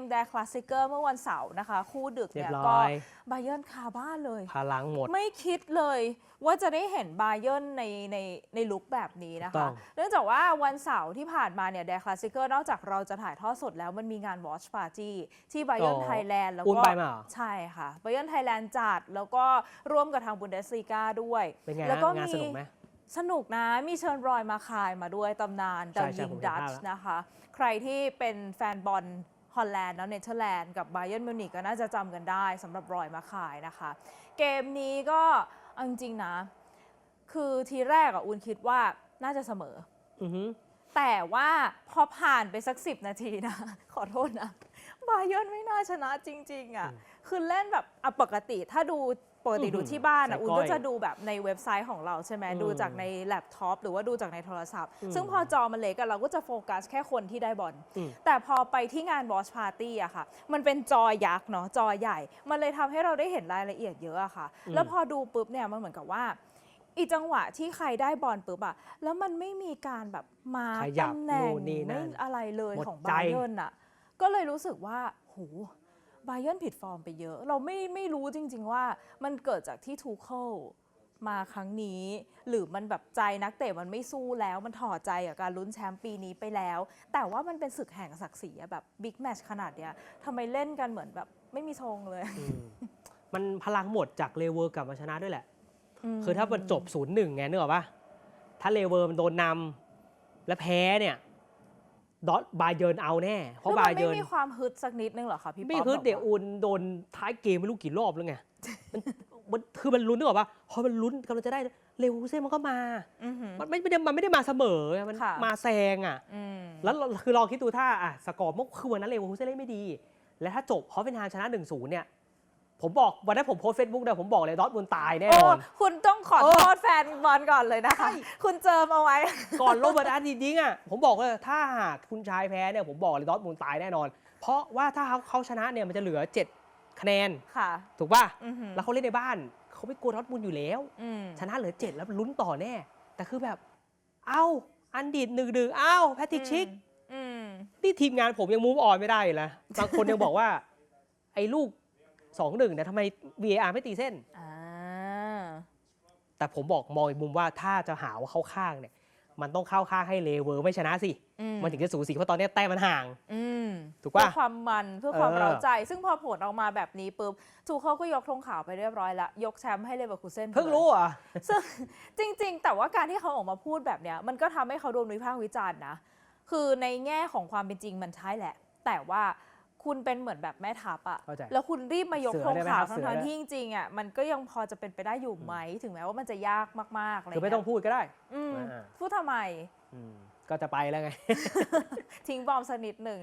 มแดคลาสสิเกอร์เมื่อวันเสาร์นะคะ คู่ดึกเรียเนี่ยบร้ก็อย บาเยิร์นคาบ้านเลย พลังหมด ไม่คิดเลยว่าจะได้เห็นบาเยิร์นในในในลุคแบบนี้นะถูกต้คะ อง เนื่องจากว่าวันเสาร์ที่ผ่านมาเนี่ยแดคลาสสิเกอร์นอกจากเราจะถ่ายทอดสดแล้วมันมีงาน Watch Party ที่บาเยิร์นไทยแลนด์แล้วอุ่นก็ ไปมาเหรอ ใช่ค่ะบาเยิร์นไทยแลนด์จัด แล้วก็ร่วมกับทางบุนเดสลีกาด้วย เป็นไงแล้วฮะก็งานมีสนุกไหม สนุกนะ มีเชิญรอยมาคายมาด้วยตำนานใช่ดาวใช่ยิงผมเห็นดัตภาพช์แล้ว นะคะ ใครที่เป็นแฟนบอล ฮอลแลนด์แล้วเนเธอร์แลนด์กับบาเยิร์นมิวนิกก็น่าจะจำกันได้สำหรับรอยมาคายนะคะ เกมนี้ก็เอาจริงๆนะ คือทีแรกอะอุ่นคิดว่าน่าจะเสมอ อือหือแต่ว่าพอผ่านไปสักสิบนาทีนะ ขอโทษนะ บาเยิร์นไม่น่าชนะจริง ๆ อะ คือเล่นแบบอะปกติถ้าดู ปกติดูที่บ้านอะใส่อุ่นก้อยก็จะดูแบบในเว็บไซต์ของเราใช่ไหมอืมดูจากในแล็ปท็อปหรือว่าดูจากในโทรศัพท์อืมซึ่งพอจอมันเล็กอะเราก็จะโฟกัสแค่คนที่ได้บอลอืมแต่พอไปที่งาน Watch Party อะค่ะ มันเป็นจอยักษ์เนาะจอใหญ่ มันเลยทำให้เราได้เห็นรายละเอียดเยอะอะค่ะอืมแล้วพอดูปุ๊บเนี่ยมันเหมือนกับว่า อีจังหวะที่ใครได้บอลปุ๊บอะแล้วมันไม่มีการแบบมาขยับตำแหน่งนู่นนี่นั่ไม่นอะไรเลยหมดของใจ บาเยิร์นอะก็เลยรู้สึกว่าโห บาเยิร์นผิดฟอร์มไปเยอะ เราไม่ไม่รู้จริง ๆ ว่ามันเกิดจากที่ทูเคิลมาครั้งนี้ หรือมันแบบใจนักเตะมันไม่สู้แล้ว มันถอดใจกับการลุ้นแชมป์ปีนี้ไปแล้ว แต่ว่ามันเป็นศึกแห่งศักดิ์ศรีอะแบบบิ๊กแมชขนาดเนี้ยทำไมเล่นกันเหมือนแบบไม่มีธงเลยอืมมันพลังหมดจากเลเวอร์กลับมาชนะด้วยแหละมคือถ้ามันจบศูนย์หนึ่งไงนึกออกปะถ้าเลเวอร์มันโดนนำและแพ้เนี่ย ดอทบาเยิร์นเอาแน่ เพราะแล้วบามันเยิไม่ร์นมีความฮึดสักนิดนึงเหรอคะพี่ป๊อปไม่คือแบบเดี๋ยวว่าอุนโดนท้ายเกมไม่รู้กี่รอบแล้วไงมันมันคือมันลุ้นนึกออกปะพอมันลุ้นกำลังจะได้เร็วเส้นมันก็มาอือหือมันไม่ไม่ได้มันไม่ได้มาเสมอไงมันค่ะมาแซงอะอืมแล้วเราคือลองคิดดูถ้าอะสกอร์เมื่อคืนวันนั้นเลเวอร์คูเซ่นเล่นไม่ดี และถ้าจบฮอฟเฟนไฮามชนะ1-0เนี่ย ผมบอกวันนั้นผมโพสเฟซบุ๊กเนี่ยผมบอกเลยดอทมุนตายแน่โอ้นอนคุณต้องขอเออโทษแฟนบอลก่อนเลยนะคะ คุณเจิมเอาไว้ ก่อนโรเบิร์ตอาร์ตจริงๆอะผมบอกเลยถ้าหากคุณชายแพ้เนี่ยผมบอกเลยดอทมุนตายแน่นอน เพราะว่าถ้าเขาเขาชนะเนี่ยมันจะเหลือ 7 คะแนน ค่ะ ถูกป่ะ อือหือแล้วเขาเล่นในบ้านเขาไม่กลัวดอทมุนอยู่แล้ว อืมชนะเหลือ 7 แล้วลุ้นต่อแน่ แต่คือแบบ เอ้าอันดีดหนึ่งดึงเอ้าแพทริกชิก อืม นี่ทีมงานผมยังมูฟออนไม่ได้เลยนะ บางคนยังบอกว่า ไอ้ลูก สองหนึ่งเนี่ยทำไม VAR ไม่ตีเส้น อ่า แต่ผมบอกมองอีกมุมว่าถ้าจะหาว่าเข้าข้างเนี่ย มันต้องเข้าข้างให้เลเวอร์ไม่ชนะสิ อืมันถึงจะสูสีเพราะตอนนี้แต้มมันห่าง อืมถูกเพื่ปะอความมันเพื่อความเออ เร้าใจ ซึ่งพอผลออกมาแบบนี้ปุ๊บทูเขาก็ยกธงขาวไปเรียบร้อยแล้วยกแชมป์ให้เลเวอร์คูเซ่นไปเพิ่งลยรู้เหรอะ ซึ่ง จริง ๆ แต่ว่าการที่เขาออกมาพูดแบบเนี้ยมันก็ทำให้เขาโดนวิพากษ์วิจารณ์นะ คือในแง่ของความเป็นจริงมันใช่แหละ แต่ว่า คุณเป็นเหมือนแบบแม่ทัพอะเข้าใจแล้วคุณรีบมายกเสือธงได้ไหมขาวครับเสือทั้งๆได้ ที่จริงๆอะมันก็ยังพอจะเป็นไปได้อยู่ไหม ถึงแม้ว่ามันจะยากมากๆอะไรคือไม่ต้องเงี้ยพูดก็ได้ อืมอ่า พูดทำไม อืมก็จะไปแล้วไง ทิ้งบอมสักนิดหนึ่ง